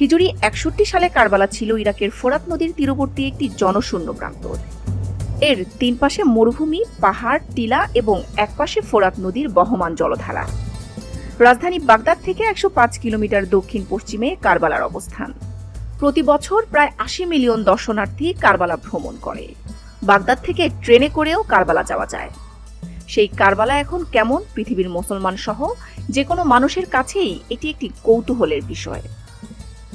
হিজুরি একষট্টি সালে কারবালা ছিল ইরাকের ফোরাত নদীর তীরবর্তী একটি জনশূন্য প্রান্তর। এর তিন পাশে মরুভূমি, পাহাড়, টিলা এবং একপাশে ফোরাত নদীর বহমান জলধারা। রাজধানী বাগদাদ থেকে একশো পাঁচ কিলোমিটার দক্ষিণ পশ্চিমে কারবালার অবস্থান। প্রতি বছর প্রায় আশি মিলিয়ন দর্শনার্থী কারবালা ভ্রমণ করে। বাগদাদ থেকে ট্রেনে করেও কারবালা যাওয়া যায়। সেই কারবালা এখন কেমন পৃথিবীর মুসলমান সহ যে কোনো মানুষের কাছেই এটি একটি কৌতূহলের বিষয়।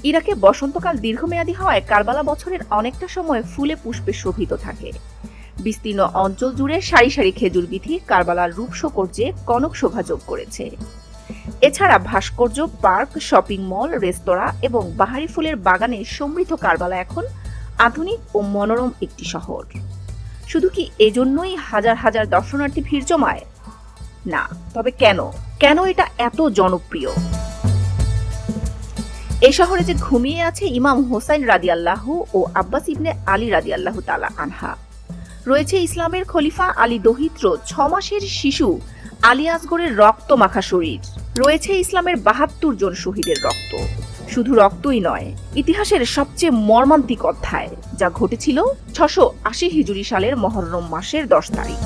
ইরাকে বসন্তকাল দীর্ঘমেয়াদী হওয়ায় কারবালা বছরের অনেকটা সময় ফুলে পুষ্পে শোভিত থাকে। বিস্তীর্ণ অঞ্চল জুড়ে সারি সারি খেজুর বিথি কারবালার রূপ সৌকর্যে কনক শোভা যোগ করেছে। এছাড়া ভাস্কর্য, পার্ক, শপিং মল, রেস্তোরাঁ এবং বাহারি ফুলের বাগানে সমৃদ্ধ কারবালা এখন আধুনিক ও মনোরম একটি শহর। শুধু কি এজন্যই হাজার হাজার দর্শনার্থী ভিড় জমায়? না, তবে কেন? কেন এটা এত জনপ্রিয়? এ শহরে যে ঘুমিয়ে আছে ইমাম হোসাইন রাদিয়াল্লাহ ও আব্বাস ইবনে আলী রাদিয়াল্লাহ তালা আনহা। রয়েছে ইসলামের খলিফা আলী দহিত্র ছ মাসের শিশু আলী আসগরের রক্ত মাখা শরীর। রয়েছে ইসলামের বাহাত্তর জন শহীদের রক্ত। শুধু রক্তই নয়, ইতিহাসের সবচেয়ে মর্মান্তিক অধ্যায় যা ঘটেছিল ছশো আশি হিজুরি সালের মহরম মাসের দশ তারিখ।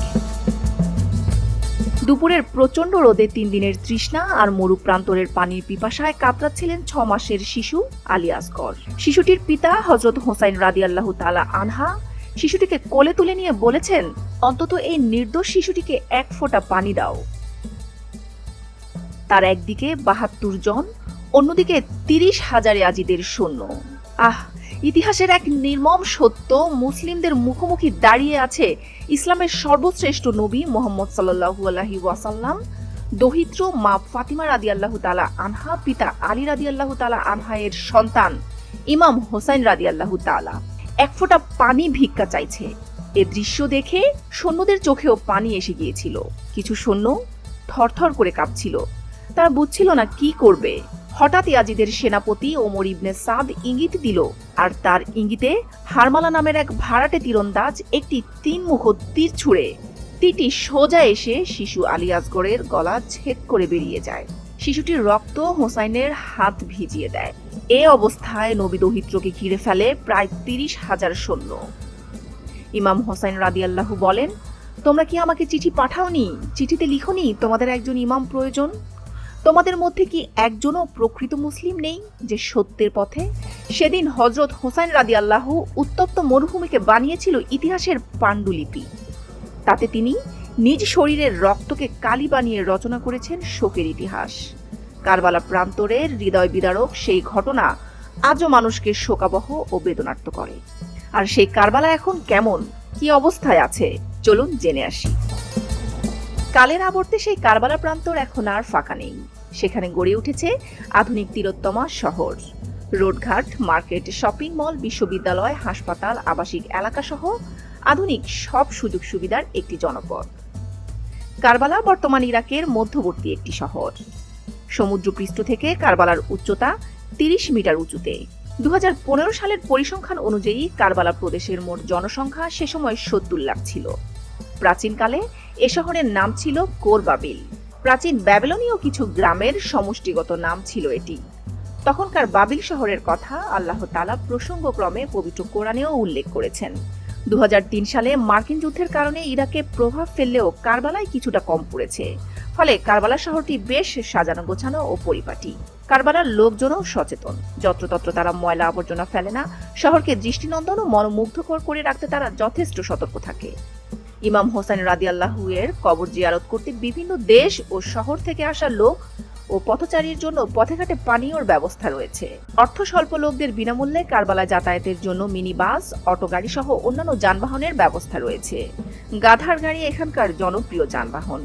দুপুরের প্রচণ্ড রোদে তিন দিনের তৃষ্ণা আর মরু প্রান্তরের পানির পিপাসায় কাতরাচ্ছিলেন ছ মাসের শিশু আলী আসগর। শিশুটির পিতা হজরত হোসাইন রাদিয়াল্লাহু তালা আনহা শিশুটিকে কোলে তুলে নিয়ে বলেছেন, অন্তত এই নির্দোষ শিশুটিকে এক ফোঁটা পানি দাও। তার একদিকে বাহাত্তর জন, অন্যদিকে তিরিশ হাজারে আজিদের সৈন্য। আহ! ইতিহাসের এক নির্মম সত্য, মুসলিমদের মুখোমুখি দাঁড়িয়ে আছে ইসলামের সর্বশ্রেষ্ঠ নবী মোহাম্মদ সাল্লাহু আলহি ওয়াসাল্লাম। দহিত্র মা ফাতিমা রাদি আল্লাহ তালা আনহা, পিতা আলী রাদি আল্লাহ তালা আনহা এর সন্তান ইমাম হোসাইন রাদি আল্লাহ তালা এক ফোঁটা পানি ভিক্ষা চাইছে। এ দৃশ্য দেখে সৈন্যদের চোখেও পানি এসে গিয়েছিল। কিছু সৈন্য থরথর করে কাঁপছিল। তারা বুঝছিল না কি করবে। হঠাৎ ইয়াজিদের সেনাপতি ওমর ইবনে সাদ ইঙ্গিত দিল, আর তার ইঙ্গিতে হারমালা নামের এক ভাড়াটে তীরন্দাজ একটি তিন মুখ তীর ছুঁড়ে তীরটি সোজা এসে শিশু আলী আসগরের গলা ছেদ করে বেরিয়ে যায়। শিশুটির রক্ত হোসাইনের হাত ভিজিয়ে দেয়। এ অবস্থায় নবী দহিত্রকে ঘিরে ফেলে প্রায় তিরিশ হাজার সৈন্য। ইমাম হোসাইন রাদিয়াল্লাহু বলেন, তোমরা কি আমাকে চিঠি পাঠাওনি? চিঠিতে লিখনি? তোমাদের একজন ইমাম প্রয়োজন। তোমাদের মধ্যে কি একজনও প্রকৃত মুসলিম নেই যে সত্যের পথে? সেদিন হজরত হোসাইন রাদি আল্লাহ উত্তপ্ত মরুভূমিকে বানিয়েছিল ইতিহাসের পাণ্ডুলিপি। তাতে তিনি নিজ শরীরের রক্তকে কালি বানিয়ে রচনা করেছেন শোকের ইতিহাস। কারবালা প্রান্তরের হৃদয় বিদারক সেই ঘটনা আজও মানুষকে শোকাবহ ও বেদনার্ত করে। আর সেই কারবালা এখন কেমন, কি অবস্থায় আছে, চলুন জেনে আসি। কালের আবর্তে সেই কারবালা প্রান্তর এখন আর ফাঁকা নেই। সেখানে গড়ে উঠেছে আধুনিক তিলোত্তমা শহর। রোডঘাট, মার্কেট, শপিং মল, বিশ্ববিদ্যালয়, হাসপাতাল, আবাসিক এলাকা সহ আধুনিক সব সুযোগ সুবিধার একটি জনপদ। কারবালা বর্তমান ইরাকের মধ্যবর্তী একটি শহর। সমুদ্রপৃষ্ঠ থেকে কারবালার উচ্চতা তিরিশ মিটার উঁচুতে। দু হাজার পনেরো সালের পরিসংখ্যান অনুযায়ী কারবালা প্রদেশের মোট জনসংখ্যা সে সময় সত্তর লাখ ছিল। প্রাচীনকালে এ শহরের নাম ছিল কোরবাবিল। প্রাচীন ব্যাবিলনীয় কিছু গ্রামের সমষ্টিগত নাম ছিল এটি। তখনকার বাবিল শহরের কথা আল্লাহ তালা প্রসঙ্গক্রমে পবিত্র কোরআনেও উল্লেখ করেছেন। দুহাজার তিন সালে মার্কিন যুদ্ধের কারণে ইরাকে প্রভাব ফেললেও কারবালায় কিছুটা কম পড়েছে। ফলে কারবালা শহরটি বেশ সাজানো গোছানো ও পরিপাটি। কারবালার লোকজনও সচেতন। যত্রতত্র তারা ময়লা আবর্জনা ফেলে না, শহরকে দৃষ্টিনন্দন ও মনোমুগ্ধকর করে রাখতে তারা যথেষ্ট সতর্ক থাকে। ইমাম হোসেন রাদিয়াল্লাহু এর কবর জিয়ারত করতে বিভিন্ন দেশ ও শহর থেকে আসা লোক ও পথচারীর জন্য পথেঘাটে পানীয়র ব্যবস্থা রয়েছে। অর্থ স্বল্প লোকদের বিনামূল্যে কারবালা যাতায়াতের জন্য মিনি বাস অটো গাড়ি সহ অন্যান্য যানবাহনের ব্যবস্থা রয়েছে। গাধার গাড়ি এখানকার জনপ্রিয় যানবাহন।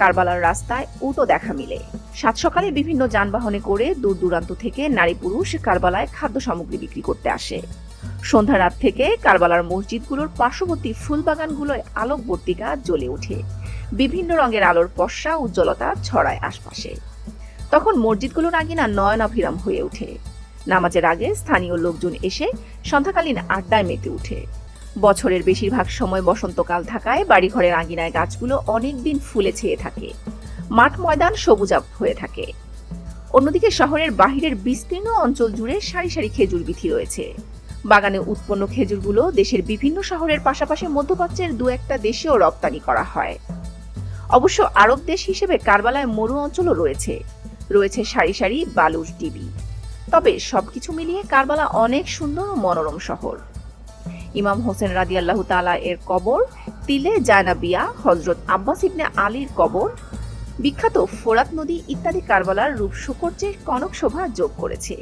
কারবালার রাস্তায় উটো দেখা মিলে। সাত সকালে বিভিন্ন যানবাহনে করে দূর দূরান্ত থেকে নারী পুরুষ কারবালায় খাদ্য সামগ্রী বিক্রি করতে আসে। সন্ধ্যা রাত থেকে কারবালার মসজিদগুলোর পার্শ্ববর্তী ফুলবাগানগুলোয় আলোকবর্তিকা জ্বলে ওঠে। বিভিন্ন রঙের আলোর পশা উজ্জ্বলতা ছড়ায় আশপাশে। তখন মসজিদগুলোর আগিনা নয়নাভিরাম হয়ে ওঠে। নামাজের আগে স্থানীয় লোকজন এসে সন্ধ্যাকালীন আড্ডায় মেতে ওঠে। বছরের বেশিরভাগ সময় বসন্তকাল থাকায় বাড়িঘরের আঙিনায় গাছগুলো অনেক দিন ফুলে ছেয়ে থাকে। মাঠ ময়দান সবুজাব হয়ে থাকে। অন্যদিকে শহরের বাহিরের বিস্তীর্ণ অঞ্চল জুড়ে সারি সারি খেজুর বিথি রয়েছে। বাগানে উৎপন্ন খেজুরগুলো দেশের বিভিন্ন শহরের পাশাপাশি মধ্যপ্রাচ্যের দু একটা দেশেও রপ্তানি করা হয়। অবশ্য আরব দেশ হিসেবে কারবালায় মরু অঞ্চলও রয়েছে। রয়েছে সারি সারি বালুর ডিবি তবে সবকিছু মিলিয়ে কারবালা অনেক সুন্দর ও মনোরম শহর। ইমাম হোসেন রাদিয়াল্লাহু তাআলা এর কবর, তিলে জায়নাবিয়া হজরত আব্বাস ইবনে আলীর কবর, বিখ্যাত ফোরাত নদী ইত্যাদি কারবালার রূপ সুকর্যের কনক শোভা যোগ করেছে।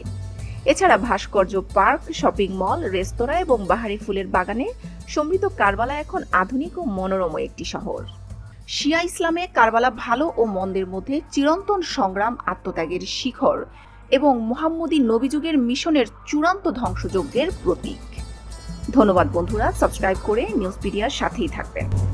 এছাড়া ভাস্কর্য, পার্ক, শপিং মল, রেস্তোরাঁ এবং বাহারি ফুলের বাগানে সমৃদ্ধ কারবালা এখন আধুনিক ও মনোরম একটি শহর। শিয়া ইসলামে কারবালা ভালো ও মন্দের মধ্যে চিরন্তন সংগ্রাম, আত্মত্যাগের শিখর এবং মোহাম্মদী নবীযুগের মিশনের চূড়ান্ত ধ্বংসযজ্ঞের প্রতীক। ধন্যবাদ বন্ধুরা, সাবস্ক্রাইব করে নিউজ নিউজপিডিয়ার সাথেই থাকবেন।